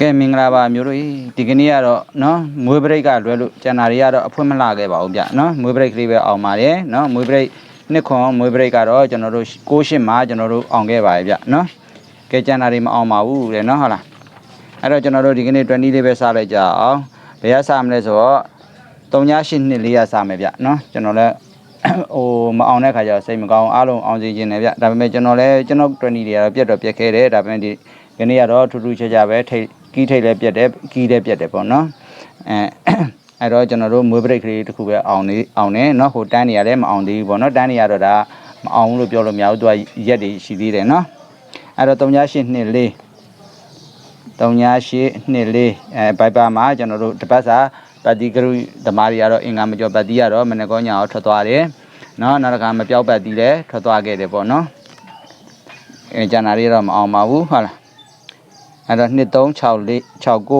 ကဲမင်္ဂလာပါမျိုးတို့ဒီကနေ့ကတော့နော်မွေးပရိတ်ကလွဲလို့ကျန်တာတွေကတော့အဖွင့်မလှခဲ့ပါဘူးဗျနော်မွေးပရိတ်ကလေးပဲအောင်ပါတယ်နော်မွေးပရိတ်နှစ်ခွန်မွေးပရိတ်ကတော့ကျွန်တော်တို့6ရှစ်မှာကျွန်တော်တို့အောင်ခဲ့ပါတယ်ဗျနော်ကဲကျန်တာတွေမအောင်ပါဘူးတဲ့နော်ဟုတ်လားအဲ့တော့ကျွန်တော်တို့ဒီကနေ့20လေးပဲစလိုက်ကြအောင်ဘယ်ရစမလဲဆိုတော့38နှစ်လေးရစမယ်ဗျနော်ကျွန်တော်လည်းဟိုမအောင်တဲ့ခါကျတော့စိတ်မကောင်းအားလုံးအောင်စီခြင်းတယ်ဗျဒါပေမဲ့ကျွန်တော်လည်းကျွန်တော်20တွေကတော့ပြတ်တော့ပြတ်ခဲ့တယ်ဒါပေမဲ့ဒီကနေ့ကတော့ထူးထူးခြားခြားပဲထိတ် ကီးထိတ်လည်းပြတ်တယ်ကီးလည်းပြတ်တယ်ပေါ့နော်အဲအဲ့တော့ကျွန်တော်တို့မွေးပရိတ်ကလေးတစ်ခုပဲအောင်နေအောင်နေเนาะဟိုတန်းနေရတယ်မအောင်သေးဘူးပေါ့เนาะတန်းနေရတော့ဒါမအောင်ဘူးလို့ပြောလို့မရဘူးသူကရက်တွေရှိသေးတယ်เนาะအဲ့တော့38နှစ်လေး38နှစ်လေးအဲဘိုက်ပါမှာကျွန်တော်တို့တစ်ပတ်စာပတ်တိကရုဓမ္မတွေကတော့အင်္ဂါမကျော်ပတ်တိကတော့မနေ့ကောညအောင်ထွက်သွားတယ်နော်နောက်တစ်ခါမပြောက်ပတ်တိလည်းထွက်သွားခဲ့တယ်ပေါ့နော်အဲကျန်တာတွေတော့မအောင်ပါဘူးဟုတ်လား အဲ့တော့2 3 6 4 6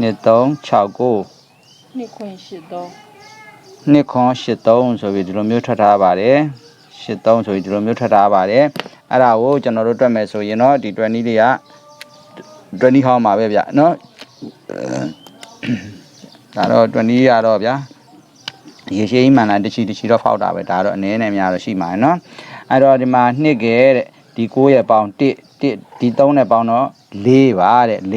9 2 3 6 9 နှစ်ခွင်ရှိတော့ နှစ်ခွန်83ဆိုပြီးဒီလိုမျိုးထွက်ထားပါတယ်83ဆိုပြီးဒီလိုမျိုးထွက်ထားပါတယ်အဲ့ဒါကိုကျွန်တော်တို့တွက်မယ်ဆိုရင်တော့ဒီ20လေးက20ဟောင်းပါပဲဗျเนาะဒါတော့20ရတော့ဗျာရေရှိမှန်လားတချီတချီတော့ဖောက်တာပဲဒါတော့အနေနဲ့များတော့ရှိမှာเนาะအဲ့တော့ဒီမှာနှစ်ကဲတဲ့ဒီ9ရဲ့ပေါင်း1 1 ဒီ3နဲ့ပေါင်းတော့4ပါတဲ့4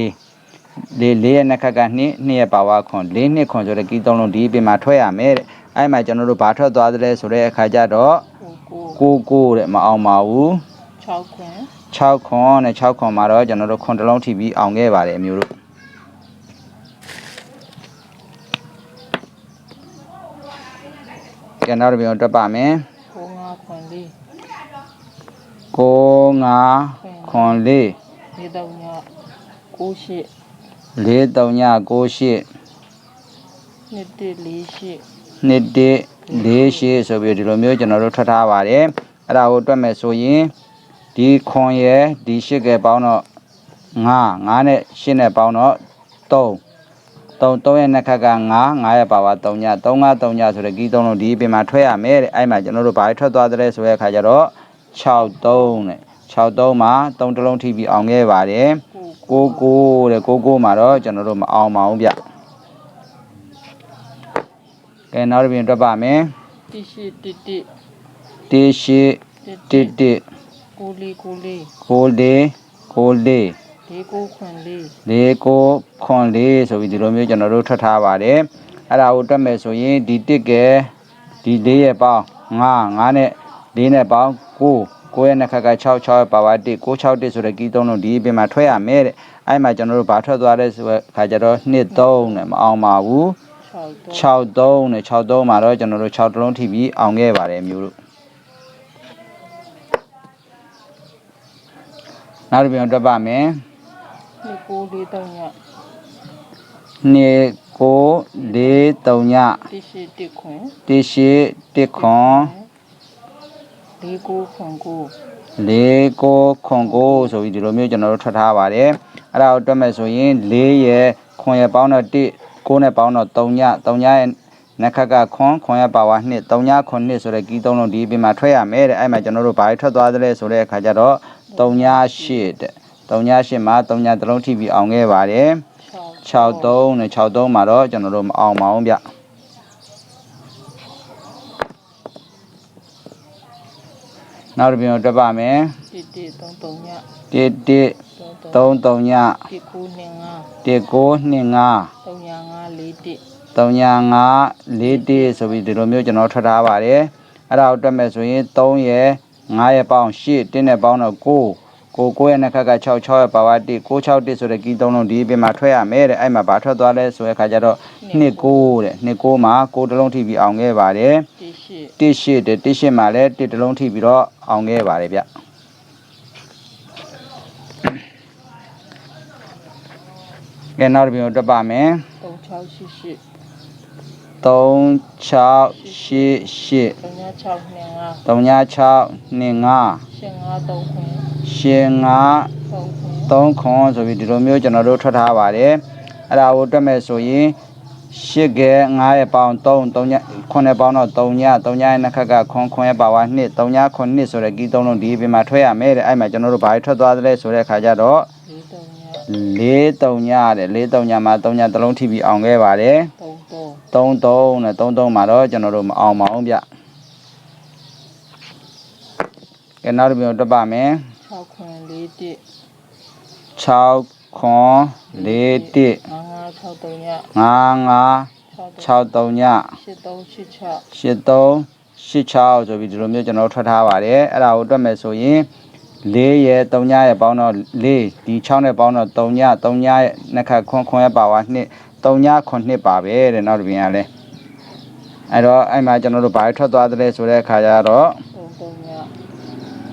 လေးလေးရဲ့နှစ်ခက်ကနှစ်နှစ်ရဲ့ပါဝါခွန်လေးနှစ်ခွန်ဆိုတဲ့ကီးသုံးလုံးဒီပြင်မှာထွက်ရမယ်တဲ့အဲ့မှာကျွန်တော်တို့ဘာထွက်သွားသလဲဆိုတဲ့အခါကျတော့ကိုကိုကိုကိုတဲ့မအောင်ပါဘူး6ခွင်6ခွန်နဲ့6ခွန်မှာတော့ကျွန်တော်တို့ခွန်တစ်လုံးထိပြီးအောင်ခဲ့ပါတယ်အမျိုးတို့ကဲနောက်တစ်ပြန်တွက်ပါမယ်ကိုငါခွင်လေးကိုငါ ခွန်လေးဒီတော့ညကိုရှိလေး3ည9ရှစ်နှစ်တလေးရှိနှစ်တလေးရှစ်ဆိုပြီးဒီလိုမျိုးကျွန်တော်တို့ထွက်ထားပါတယ်အဲ့ဒါကိုတွက်မယ်ဆိုရင်ဒီခွန်ရဲ့ဒီရှစ်ကပေါင်းတော့9 9နဲ့ရှစ်နဲ့ပေါင်းတော့3 3 3ရဲ့နှစ်ခက်က9 9ရဲ့ပါပါ3ည3 5 3ညဆိုတဲ့ကီး3လုံးဒီပြင်မှာထွက်ရမယ်တဲ့အဲ့မှာကျွန်တော်တို့ဘာထွက်သွားတဲ့ဆိုတဲ့အခါကျတော့6 3တဲ့ 6 3မှာ3တစ်လုံးထိပြီးအောင်ခဲ့ပါတယ်ကိုကိုကိုတဲ့ကိုကိုမှာတော့ကျွန်တော်တို့မအောင်ပါဘူးဗျကဲနောက်တစ်ပြင်တွက်ပါမယ်တိရှိတိတိတေရှိတိတစ်တစ်ကိုလေးကိုလေးကိုလေးကိုလေးဒီကိုခွင်လေးလေးကိုခွန်လေးဆိုပြီးဒီလိုမျိုးကျွန်တော်တို့ထွက်ထားပါတယ်အဲ့ဒါကိုတွက်မယ်ဆိုရင်ဒီတစ်ကဲဒီလေးရဲ့ပေါင်း9 9နဲ့လေးနဲ့ပေါင်း9 9ရဲ့နှစ်ခက်က6 6ရဲ့ပါပါ1 9 6 1ဆိုတဲ့ကီးသုံးလုံးဒီအပြင်မှာထွက်ရမယ်တဲ့အဲ့မှာကျွန်တော်တို့ဘာထွက်သွားလဲဆိုတဲ့ခါကျတော့2 3နဲ့မအောင်ပါဘူး6တော့6 3နဲ့6 3မှာတော့ကျွန်တော်တို့6တလုံးထိပြီးအောင်ခဲ့ပါတယ်မျိုးတို့နောက်တစ်ပြန်တွက်ပါမယ်နှစ်ကိုလေးတော့ညနှစ်ကိုလေးတုံညတိရှိတိခွ င်တရှိတစ်ခွန်ဒီကိုခွင်ကိုလေးကိုခွန်ကိုဆိုပြီးဒီလိုမျိုးကျွန်တော်တို့ထွက်ထားပါတယ်အဲ့ဒါကိုတွက်မယ်ဆိုရင်လေးရဲ့ခွန်ရဲ့ပေါင်းတော့1ကိုနဲ့ပေါင်းတော့3ည3ညရဲ့နက်ခက်ကခွန်ခွန်ရဲ့ပါဝါ2 3ညခွန်2ဆိုတဲ့ကီးသုံးလုံးဒီအပြင်မှာထွက်ရမယ်တဲ့အဲ့မှာကျွန်တော်တို့ဘာထွက်သွားသလဲဆိုတဲ့အခါကျတော့3ည8တဲ့3ည8မှာ3ညတစ်လုံးထိပြီးအောင်ခဲ့ပါတယ်6 63နဲ့63မှာတော့ကျွန်တော်တို့မအောင်ပါဘူးဗျ နောက်တစ်ပြန်တက်ပါမယ်တိတိ3 3ည1 1 3 3 3ညတိကိုနေငါ1 9 2 5 3ညငါလေးတိ3ည5 4 1ဆိုပြီးဒီလိုမျိုးကျွန်တော်ထွက်ထားပါတယ်အဲ့ဒါကိုတွက်မယ်ဆိုရင်3ရယ်5ရယ်ပေါင်း8 1နဲ့ပေါင်းတော့9ကိုကိုရဲ့နှစ်ခက်က6 6ရဲ့ပါဝါ1 6 6 1ဆိုတဲ့ကီးသုံးလုံးဒီအပြင်မှာထွက်ရမယ်တဲ့အဲ့မှာဘာထွက်သွားလဲဆိုတဲ့ခါကျတော့2 9တဲ့2 9မှာ9တစ်လုံးထိပြီးအောင်ခဲ့ပါတယ်တိရှိ1 8တဲ့1 8မှာလည်း1တစ်လုံးထိပြီးတော့ အောင်ခဲ့ပါတယ်ဗျကဲနောက်တစ်ပြန်တွက်ပါမယ်3 6ရှိရှိ3 6 8 8 3ည6နေငါ3ည6 2 5ရှင်ငါ3ခွင်ရှင်5 3ခွင်3ခွန်ဆိုပြီးဒီလိုမျိုးကျွန်တော်တို့ထွက်ထားပါတယ်အဲ့ဒါကိုတွက်မယ်ဆိုရင် ရှစ်ကဲ9ရဲ့ပေါင်း3 3ည9ရဲ့ပေါင်းတော့3ည3ညရဲ့နှစ်ခက်ကခွန်ခွန်ရဲ့ပါဝါ2 3ညခွန်2ဆိုတဲ့ကီးသုံးလုံးဒီအပြင်မှာထွက်ရမယ်တဲ့အဲ့မှာကျွန်တော်တို့ဘာထွက်သွားသလဲဆိုတဲ့အခါကျတော့လေးတုံညတဲ့လေးတုံညမှာတုံညတစ်လုံးထိပြီးအောင်ခဲ့ပါတယ်တုံးတုံး33နဲ့33မှာတော့ကျွန်တော်တို့မအောင်ပါအောင်ဗျကဲနောက်တစ်မျိုးတက်ပါမယ်6ခွင်4တစ်6ခွန်4 1 5 6တုံးည5 5 6တုံး6 3ည8 3 8 8386 6ဆိုပြီးဒီလိုမျိုးကျွန်တော်ထွက်ထားပါတယ်အဲ့ဒါကိုတွက်မယ်ဆိုရင်4ရဲ့3ညရဲ့ပေါင်းတော့4ဒီ6နဲ့ပေါင်းတော့3ည3ညရဲ့နှစ်ခါခွန်ခွန်ရဲ့ပါဝါ2 3ညခွန်2ပါပဲတဲ့နောက်တစ်ပြင်ကလည်းအဲ့တော့အဲ့မှာကျွန်တော်တို့ဘာထွက်သွားသလဲဆိုတဲ့အခါကျတော့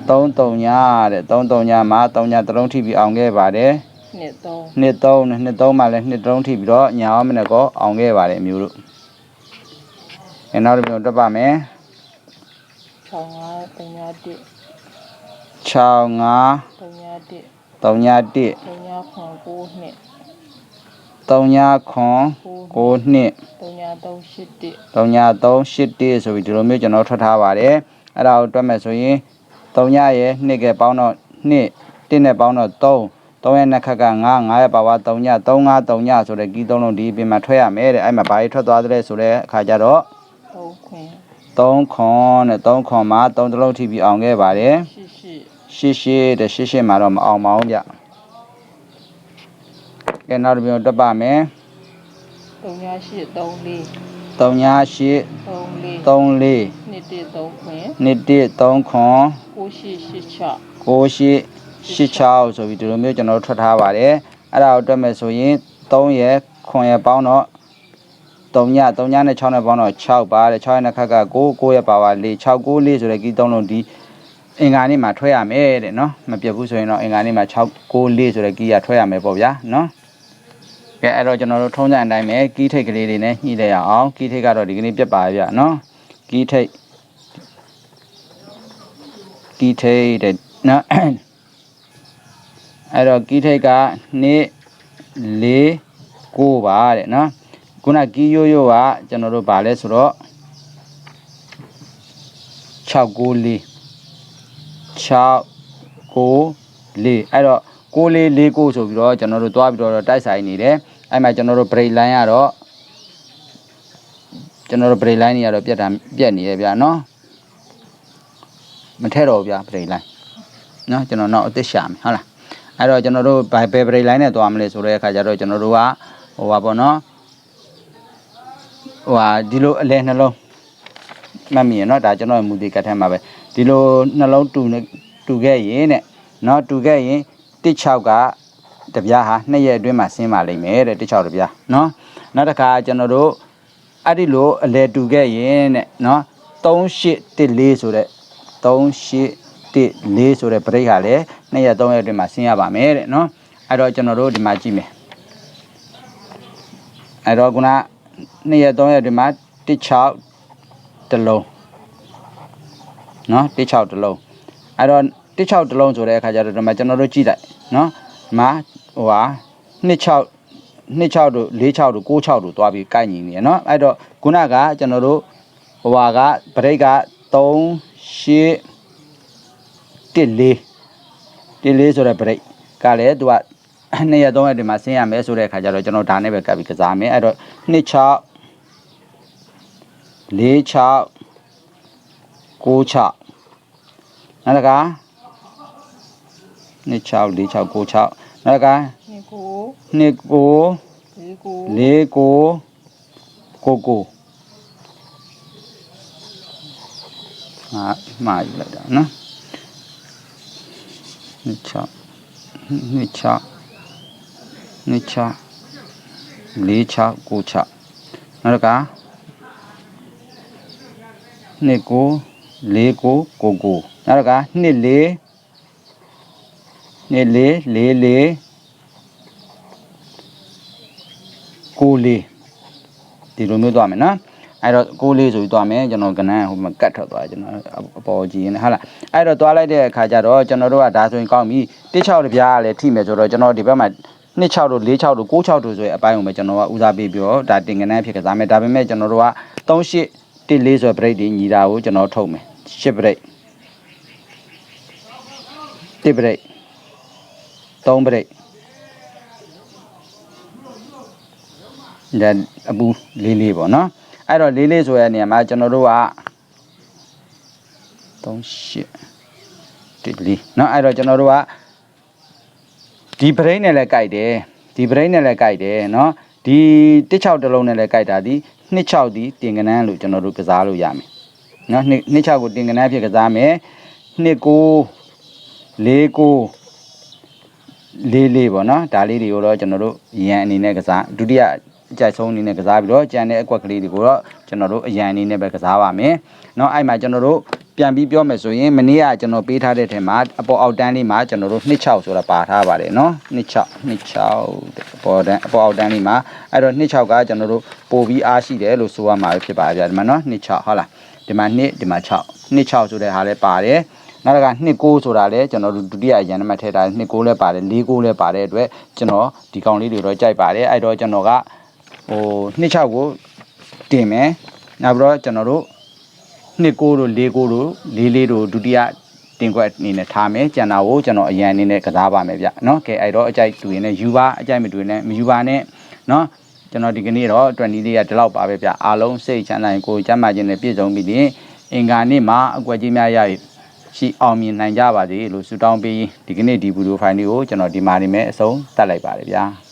တုံးတုံးည33ညတဲ့33ညမှာ3ညတစ်လုံးထိပြီးအောင်ခဲ့ပါတယ် နှစ်တုံးနှစ်3နဲ့နှစ်3မှာလည်းနှစ်တစ်လုံးထိပြီးတော့ညာအောင်မနဲ့ကောအောင်ခဲ့ပါတယ်အမျိုးတို့အဲနောက်တစ်ပြင်တွက်ပါမယ်6 5တုံးညတစ်6 5တုံးညတစ်3ည1တုံးညခွန်9နှစ်3ညခွန်9နှစ်တုံးည3 8တစ်3ည3 8 1ဆိုပြီးဒီလိုမျိုးကျွန်တော်ထွက်ထားပါတယ်အဲ့ဒါကိုတွက်မယ်ဆိုရင်3ညရဲ့နှစ်ကပေါင်းတော့2 1နဲ့ပေါင်းတော့3 3ရဲ့နှစ်ခက်က9 9ရဲ့ပါဝါ3ည3 5 3ညဆိုတဲ့ကီးသုံးလုံးဒီအပြင်မှာထွက်ရမယ်တဲ့အဲ့မှာဘာကြီးထွက်သွားသလဲဆိုတဲ့အခါကျတော့3ခွင်3ခွန်နဲ့3ခွန်မှာ3တလုံးထိပြီးအောင်ခဲ့ပါတယ်8ရှစ်ရှစ်တဲ့ရှစ်ရှစ်မှာတော့မအောင်ပါဘူးဗျကဲနောက်တစ်မျိုးတွက်ပါမယ်8တုံးည8 3 4 3ည8 3 4 3 4နှစ်တစ်3ခွင်နှစ်တစ်3ခွန်9 8 6 9ရှစ် 86ဆိုပြီးဒီလိုမျိုးကျွန်တော်တို့ထွက်ထားပါတယ်အဲ့ဒါကိုတွက်မယ်ဆိုရင်3ရဲ့ခွန်ရဲ့ပေါင်းတော့3ည3ညနဲ့6နဲ့ပေါင်းတော့6ပါတယ်6ရဲ့နှစ်ခက်က9 9ရဲ့ပါပါ4 6 9 4ဆိုတဲ့ကီးသုံးလုံးဒီအင်္ဂါနေ့မှာထွက်ရမယ်တဲ့နော်မပြတ်ဘူးဆိုရင်တော့အင်္ဂါနေ့မှာ6 9 4ဆိုတဲ့ကီးရထွက်ရမယ်ပေါ့ဗျာနော်ကဲအဲ့တော့ကျွန်တော်တို့ထုံးစံအတိုင်းပဲကီးထိတ်ကလေးတွေနဲ့ညှိလိုက်ရအောင်ကီးထိတ်ကတော့ဒီကနေ့ပြတ်ပါဗျာနော်ကီးထိတ်ကီးထိတ်တဲ့နော် အဲ့တော့ကီးထိတ်က2 4 9ပါတဲ့နော်ခုနကီးရိုးရိုးကကျွန်တော်တို့ဗာလဲဆိုတော့6 9 4 6 9 4အဲ့တော့6 4 4 9ဆိုပြီးတော့ကျွန်တော်တို့သွားပြီးတော့တိုက်ဆိုင်နေတယ်အဲ့မှာကျွန်တော်တို့ break line ကတော့ကျွန်တော်တို့ break line တွေကတော့ပြတ်တာပြတ်နေရဗျာနော်မထည့်တော့ဘူးဗျာ break line နော်ကျွန်တော်နောက်အစ်စ်ရှာမယ်ဟုတ်လား အဲ့တော့ကျွန်တော်တို့ဘယ်ဘယ် break line နဲ့သွားမလဲဆိုတဲ့အခါကျတော့ကျွန်တော်တို့ကဟိုပါပေါ့နော်ဟိုဟာဒီလိုအလဲနှလုံးမှတ်မိရနော်ဒါကျွန်တော်ရဲ့မူတည်ကတ်ထဲမှာပဲဒီလိုနှလုံးတူနေတူခဲ့ရင်တဲ့နော်တူခဲ့ရင်16ကတပြားဟာနှစ်ရက်အတွင်းမှာဆင်းပါလိမ့်မယ်တဲ့16တပြားနော်နောက်တစ်ခါကျွန်တော်တို့အဲ့ဒီလိုအလဲတူခဲ့ရင်တဲ့နော်3814ဆိုတဲ့ 3814ဆိုတဲ့ break ဟာလည်းနှစ်ရက်3ရက်အတွင်းမှာဆင်းရပါမယ်တဲ့နော်အဲ့တော့ကျွန်တော်တို့ဒီမှာကြည့်မယ်အဲ့တော့ခုနနှစ်ရက်3ရက်အတွင်းမှာ16တစ်လုံးနော်16တစ်လုံးအဲ့တော့16တစ်လုံးဆိုတဲ့အခါကျတော့ဒီမှာကျွန်တော်တို့ကြည့်လိုက်နော်ဒီမှာဟိုဟာ26 26တို့46တို့96တို့တွားပြီးကိုက်ညီနေရနော်အဲ့တော့ခုနကကျွန်တော်တို့ဟိုဟာကဘရိတ်က3 8 14 14ဆိုတဲ့ break ကလည်းသူက2ရက်3ရက်ဒီမှာဆင်းရမယ်ဆိုတဲ့အခါကျတော့ကျွန်တော်ဒါနဲ့ပဲကပ်ပြီးကစားမယ်အဲ့တော့26 46 96နောက်တစ်ခါ26 46 96နောက်တစ်ခါနှစ်ကို29လေးကို49 99ဟာမှားယူလိုက်တာနော် 26 26 26 46 96နောက်တစ်ခါ29 49 99နောက်တစ်ခါ24 24 44ကိုလေးဒီလိုမျိုးသွားမယ်နော် အဲ့တော့ကိုလေးဆိုပြီးသွားမယ်ကျွန်တော်ကနန်းဟိုမှာကတ်ထွက်သွားတယ်ကျွန်တော်အပေါ်ကြည့်ရင်ဟုတ်လားအဲ့တော့သွားလိုက်တဲ့အခါကျတော့ကျွန်တော်တို့ကဒါဆိုရင်ကောင်းပြီ16တပြားကလည်းထိမယ်ဆိုတော့ကျွန်တော်ဒီဘက်မှာ26တို့46တို့96တို့ဆိုရင်အပိုင်းကိုပဲကျွန်တော်ကဦးစားပေးပြီးတော့ဒါတင်ကနန်းဖြစ်ကစားမယ်ဒါပေမဲ့ကျွန်တော်တို့က38 14ဆိုတဲ့ break တွေညီတာကိုကျွန်တော်ထုတ်မယ်10 break 1 break 3 break ဒါအပူလေးလေးပေါ့နော် အဲ့တော့လေးလေးဆိုတဲ့နေရာမှာကျွန်တော်တို့က38တိလီနော်အဲ့တော့ကျွန်တော်တို့ကဒီဘရိတ်နဲ့လည်းကြိုက်တယ်ဒီဘရိတ်နဲ့လည်းကြိုက်တယ်နော်ဒီ16တလုံးနဲ့လည်းကြိုက်တာဒီ26ဒီတင်ကနန်းလို့ကျွန်တော်တို့ကစားလို့ရမယ်နော်26ကိုတင်ကနန်းဖြစ်ကစားမယ်29 49လေးလေးပေါ့နော်ဒါလေးတွေကိုတော့ကျွန်တော်တို့ရန်အနေနဲ့ကစားဒုတိယအ ကြိုက်ဆုံးအနေနဲ့ကစားပြီးတော့ကြံတဲ့အကွက်ကလေးတွေကိုတော့ကျွန်တော်တို့အရန်အနေနဲ့ပဲကစားပါမယ်။နော်အဲ့မှာကျွန်တော်တို့ပြန်ပြီးပြောမယ်ဆိုရင်မနေ့ကကျွန်တော်ပေးထားတဲ့ထဲမှာအပေါ်အောက်တန်းလေးမှာကျွန်တော်တို့26ဆိုတာပါထားပါတယ်နော်26 26အပေါ်တန်းအပေါ်အောက်တန်းလေးမှာအဲ့တော့26ကကျွန်တော်တို့ပို့ပြီးအားရှိတယ်လို့ဆိုရမှာဖြစ်ပါဗျာဒီမှာနော်26ဟုတ်လားဒီမှာ2ဒီမှာ6 26ဆိုတဲ့ဟာလည်းပါတယ်နောက်တစ်ခါ29ဆိုတာလည်းကျွန်တော်တို့ဒုတိယရန်နံပါတ်ထည့်ထားတယ်29လည်းပါတယ်49လည်းပါတဲ့အတွက်ကျွန်တော်ဒီကောင်လေးတွေတော့ကြိုက်ပါတယ်အဲ့တော့ကျွန်တော်က ဟိုနှစ်ချောက်ကိုတင်မယ်နောက်ပြီးတော့ကျွန်တော်တို့နှစ်ကိုတို့လေးကိုတို့လေးလေးတို့ဒုတိယတင်ခွက်အနေနဲ့ထားမယ်ကျန်တာကိုကျွန်တော်အရန်အနေနဲ့ကစားပါမယ်ဗျနော်ကဲအဲ့တော့အကြိုက်တူရင်လည်းယူပါအကြိုက်မတူရင်လည်းမယူပါနဲ့နော်ကျွန်တော်ဒီကနေ့တော့20လေးရဒီလောက်ပါပဲဗျအားလုံးစိတ်ချမ်းသာရင်ကိုယ်ကျမ်းမာခြင်းနဲ့ပြည့်စုံပြီးရင်အင်္ဂါနေ့မှာအကွက်ကြီးများရရှိအောင်မြင်နိုင်ကြပါစေလို့ဆုတောင်းပေးဒီကနေ့ဒီဗီဒီယိုဖိုင်လေးကိုကျွန်တော်ဒီမှာနေမယ်အဆုံးသတ်လိုက်ပါတယ်ဗျာ